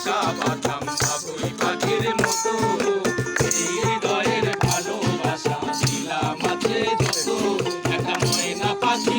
আশা মতো। হৃদয়ের ভালোবাসা ছিলাম আছে যত। একটা ময়না পাখি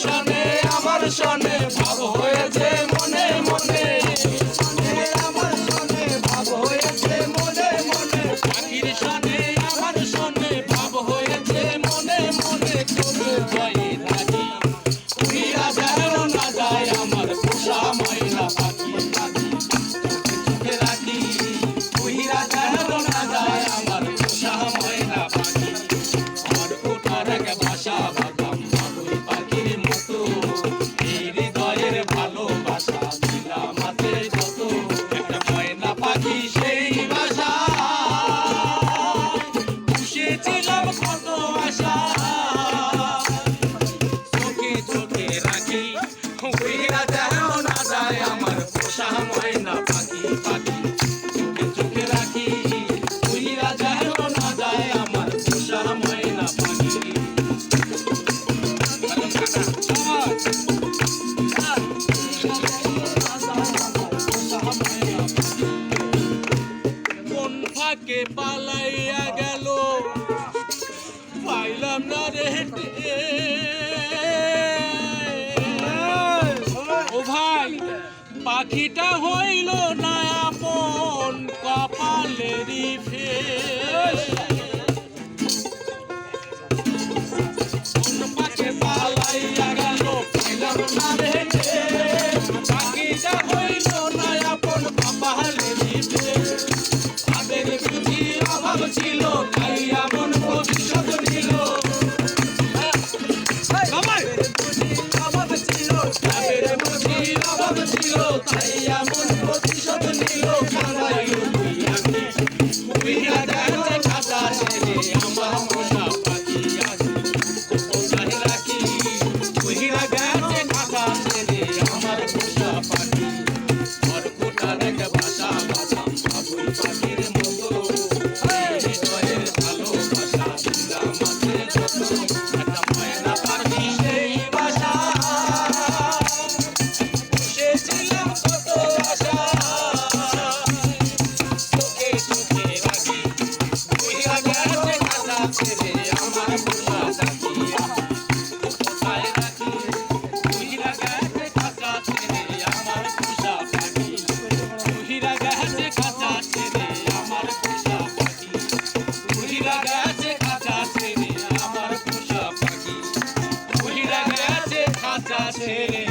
Sean. কে পালাইয়া গেল। পাইলাম না রে ও ভাই পাখিটা হইল না আপন কপালেরি ফের। Vamos, Tirem.